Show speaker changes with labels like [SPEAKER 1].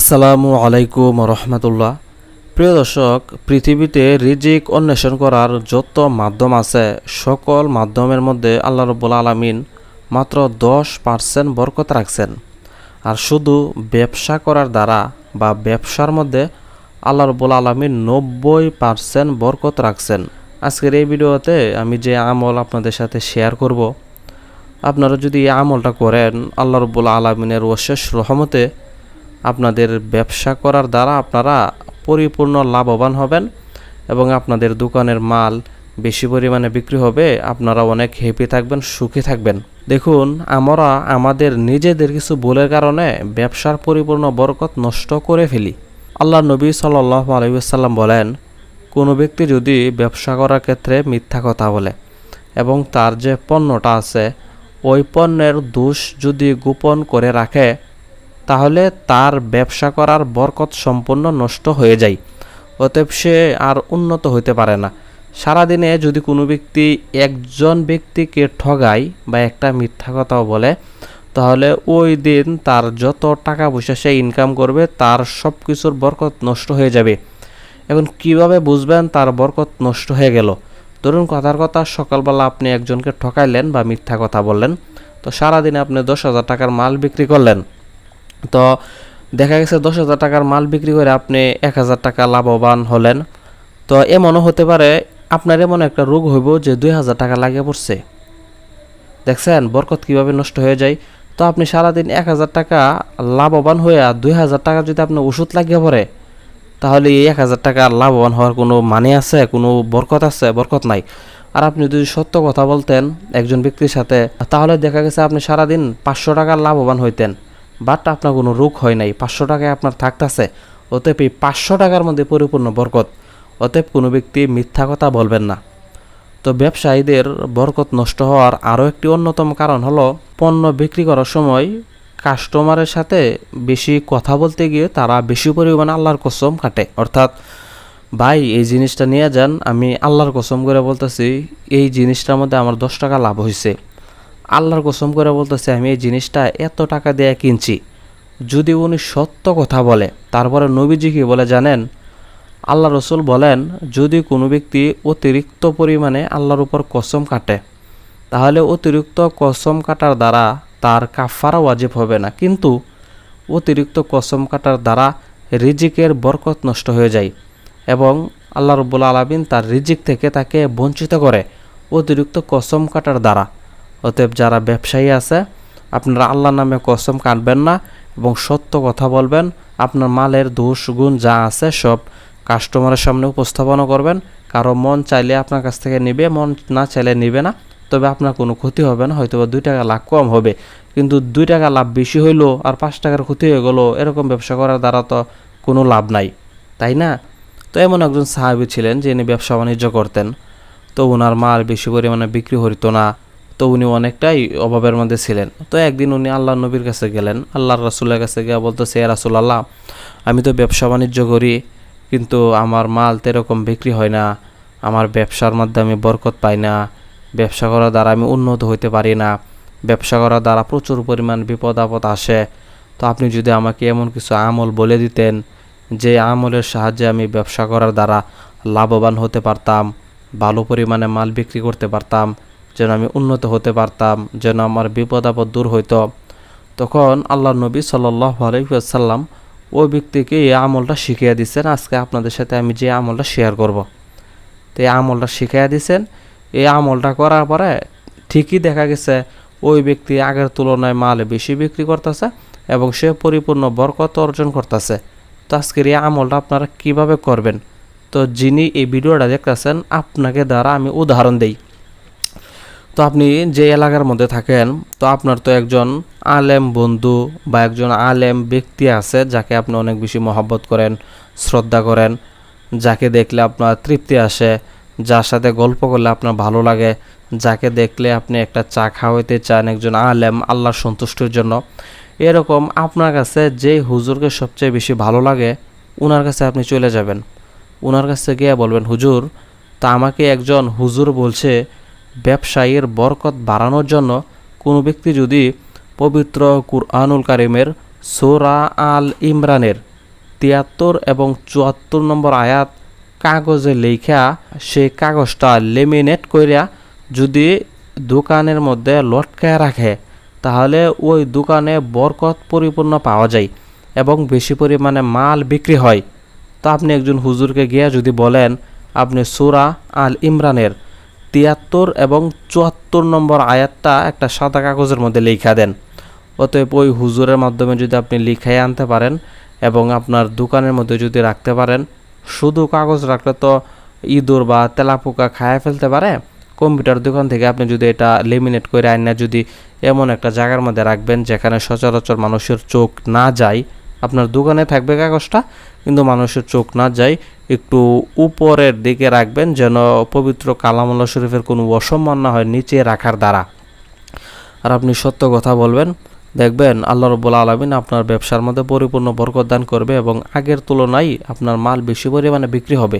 [SPEAKER 1] আসসালামু আলাইকুম রহমতুল্লাহ। প্রিয় দর্শক, পৃথিবীতে রিজিক অন্বেষণ করার যত মাধ্যম আছে, সকল মাধ্যমের মধ্যে আল্লাহ রব্বুল আলমিন মাত্র দশ পার্সেন্ট বরকত রাখছেন। আর শুধু ব্যবসা করার দ্বারা বা ব্যবসার মধ্যে আল্লাহ রব্বুল আলমিন নব্বই পার্সেন্ট বরকত রাখছেন। আজকের এই ভিডিওতে আমি যে আমল আপনাদের সাথে শেয়ার করব, আপনারা যদি এই আমলটা করেন, আল্লাহ রব্বুল আলমিনের অশেষ রহমতে আপনাদের ব্যবসা করার দ্বারা আপনারা পরিপূর্ণ লাভবান হবেন এবং আপনাদের দোকানের মাল বেশি পরিমাণে বিক্রি হবে, আপনারা অনেক হ্যাপি থাকবেন, সুখী থাকবেন। দেখুন, আমরা আমাদের নিজেদের কিছু ভুলের কারণে ব্যবসার পরিপূর্ণ বরকত নষ্ট করে ফেলি। আল্লাহ নবী সাল্লাহ আলহিসাল্লাম বলেন, কোনো ব্যক্তি যদি ব্যবসা করার ক্ষেত্রে মিথ্যা কথা বলে এবং তার যে পণ্যটা আছে, ওই পণ্যের দোষ যদি গোপন করে রাখে তাহলে তার ব্যবসা করার বরকত সম্পূর্ণ নষ্ট হয়ে যায়। অতএব সে আর উন্নত হইতে পারে না। সারাদিনে যদি কোনো ব্যক্তি একজন ব্যক্তিকে ঠগায় বা একটা মিথ্যা কথাও বলে, তাহলে ওই দিন তার যত টাকা পয়সা সে ইনকাম করবে, তার সব কিছুর বরকত নষ্ট হয়ে যাবে। এখন কীভাবে বুঝবেন তার বরকত নষ্ট হয়ে গেল? ধরুন কথার কথা, সকালবেলা আপনি একজনকে ঠকাইলেন বা মিথ্যা কথা বললেন, তো সারাদিনে আপনি দশ হাজার টাকার মাল বিক্রি করলেন। তো দেখা গেছে দশ হাজার টাকার মাল বিক্রি করে আপনি এক হাজার টাকা লাভবান হলেন। তো এমনও হতে পারে আপনার এমন একটা রোগ হইব যে দুই হাজার টাকা লাগিয়ে পড়ছে। দেখছেন? বরকত কীভাবে নষ্ট হয়ে যায়। তো আপনি সারাদিন এক হাজার টাকা লাভবান হয়ে দুই হাজার টাকা যদি আপনি ওষুধ লাগিয়ে পড়ে, তাহলে এই এক হাজার টাকা লাভবান হওয়ার কোনো মানে আছে? কোনো বরকত আছে? বরকত নাই। আর আপনি যদি সত্য কথা বলতেন একজন ব্যক্তির সাথে, তাহলে দেখা গেছে আপনি সারাদিন পাঁচশো টাকার লাভবান হইতেন। বাট আপনার কোনো রোগ হয় নাই, পাঁচশো টাকায় আপনার থাকতেছে, অতএব এই পাঁচশো টাকার মধ্যে পরিপূর্ণ বরকত। অতএব কোনো ব্যক্তি মিথ্যা কথা বলবেন না। তো ব্যবসায়ীদের বরকত নষ্ট হওয়ার আরও একটি অন্যতম কারণ হলো পণ্য বিক্রি করার সময় কাস্টমারের সাথে বেশি কথা বলতে গিয়ে তারা বেশি পরিমাণে আল্লাহর কসম কাটে। অর্থাৎ, ভাই, এই জিনিসটা নিয়ে যান, আমি আল্লাহর কসম করে বলতেছি, এই জিনিসটার মধ্যে আমার দশ টাকা লাভ হয়েছে আল্লাহর কসম করে বলতেছে, আমি এই জিনিসটা এত টাকা দিয়ে কিনছি। যদি উনি সত্য কথা বলে, তারপরে নবীজি কি বলে জানেন? আল্লাহ রসুল বলেন, যদি কোনো ব্যক্তি অতিরিক্ত পরিমাণে আল্লাহর উপর কসম কাটে, তাহলে অতিরিক্ত কসম কাটার দ্বারা তার কাফারা ওয়াজিব হবে না। কিন্তু অতিরিক্ত কসম কাটার দ্বারা রিজিকের বরকত নষ্ট হয়ে যায় এবং আল্লাহ রব্বুল আলমিন তার রিজিক থেকে তাকে বঞ্চিত করে অতিরিক্ত কসম কাটার দ্বারা। অতএব যারা ব্যবসায়ী আছে, আপনারা আল্লাহর নামে কসম কাটবেন না এবং সত্য কথা বলবেন। আপনার মালের দোষ, গুণ যা আছে সব কাস্টমারের সামনে উপস্থাপনা করবেন। কারও মন চাইলে আপনার কাছ থেকে নেবে, মন না চাইলে নেবে না। তবে আপনার কোনো ক্ষতি হবে না হয়তো বা দুই টাকা লাভ কম হবে। কিন্তু দুই টাকা লাভ বেশি হইল আর পাঁচ টাকার ক্ষতি হয়ে গেলো, এরকম ব্যবসা করার দ্বারা তো কোনো লাভ নাই। তাই না? তো এমন একজন সাহাবি ছিলেন যিনি ব্যবসা বাণিজ্য করতেন। তো ওনার মাল বেশি পরিমাণে বিক্রি হইতো না। তো উনি অনেকটাই অভাবের মধ্যে ছিলেন। তো একদিন উনি আল্লাহ নবীর কাছে গেলেন। আল্লাহর রাসুলের কাছে গিয়ে বলতেছে এ রাসুল আল্লাহ আমি তো ব্যবসা বাণিজ্য করি, কিন্তু আমার মাল তো এরকম বিক্রি হয় না। আমার ব্যবসার মধ্যে আমি বরকত পাই না। ব্যবসা করার দ্বারা আমি উন্নত হইতে পারি না। ব্যবসা করার দ্বারা প্রচুর পরিমাণ বিপদ আপদ আসে। তো আপনি যদি আমাকে এমন কিছু আমল বলে দিতেন, যে আমলের সাহায্যে আমি ব্যবসা করার দ্বারা লাভবান হতে পারতাম, ভালো পরিমাণে মাল বিক্রি করতে পারতাম যেন আমি উন্নত হতে পারতাম, যেন আমার বিপদ আপদ দূর হইতো। তখন আল্লাহ নবী সাল্লাহ আলাইসাল্লাম ওই ব্যক্তিকে এই আমলটা শিখিয়ে দিচ্ছেন। আজকে আপনাদের সাথে আমি যে আমলটা শেয়ার করব। তো এই আমলটা শিখিয়ে দিচ্ছেন। এই আমলটা করার পরে ঠিকই দেখা গেছে ওই ব্যক্তি আগের তুলনায় মাল বেশি বিক্রি করতেছে এবং সে পরিপূর্ণ বরকত অর্জন করতেছে। তো আজকের এই আমলটা আপনারা কীভাবে করবেন? তো যিনি এই ভিডিওটা দেখতেছেন, আপনাকে দ্বারা আমি উদাহরণ দেই। তো আপনি যে এলাকার মধ্যে থাকেন, তো আপনার তো একজন আলেম বন্ধু বা একজন আলেম ব্যক্তি আছে যাকে আপনি অনেক বেশি মহব্বত করেন, শ্রদ্ধা করেন, যাকে দেখলে আপনার তৃপ্তি আসে, যার সাথে গল্প করলে আপনার ভালো লাগে, যাকে দেখলে আপনি একটা চা খাওয়াইতে চান একজন আলেম, আল্লাহর সন্তুষ্টির জন্য। এরকম আপনার কাছে যে হুজুরকে সবচেয়ে বেশি ভালো লাগে ওনার কাছে আপনি চলে যাবেন। ওনার কাছে গিয়ে বলবেন, হুজুর, তা আমাকে একজন হুজুর বলছে ব্যবসায়ীর বরকত বাড়ানোর জন্য কোনো ব্যক্তি যদি পবিত্র কুরআনুল কারিমের সোরা আল ইমরানের তিয়াত্তর এবং চুয়াত্তর নম্বর আয়াত কাগজে লেখা সেই কাগজটা লেমিনেট করিয়া যদি দোকানের মধ্যে লটকায় রাখে, তাহলে ওই দোকানে বরকত পরিপূর্ণ পাওয়া যায় এবং বেশি পরিমাণে মাল বিক্রি হয়। তা আপনি একজন হুজুরকে গিয়া যদি বলেন, আপনি সুরা আল ইমরানের তিয়াত্তর এবং চুয়াত্তর নম্বর আয়াতটা একটা সাদা কাগজের মধ্যে লেখা দেন। অতএব ওই হুজুরের মাধ্যমে যদি আপনি লিখাই আনতে পারেন এবং আপনার দোকানের মধ্যে যদি রাখতে পারেন, শুধু কাগজ রাখলে তো ইঁদুর বা তেলাপোকা খায় ফেলতে পারে, কম্পিউটার দোকান থেকে আপনি যদি এটা লেমিনেট করে আইনা যদি এমন একটা জায়গার মধ্যে রাখবেন যেখানে সচরাচর মানুষের চোখ না যায়, আপনার দোকানে থাকবে কাগজটা কিন্তু মানুষের চোখ না যায় একটু উপরের দিকে রাখবেন যেন পবিত্র কালামুল্লা শরীফের কোনো অসম্মান না হয় নিচে রাখার দ্বারা। আর আপনি সত্য কথা বলবেন, দেখবেন আল্লাহ রব্বুল আলমিন আপনার ব্যবসার মধ্যে পরিপূর্ণ বরকদান করবে এবং আগের তুলনায় আপনার মাল বেশি পরিমাণে বিক্রি হবে।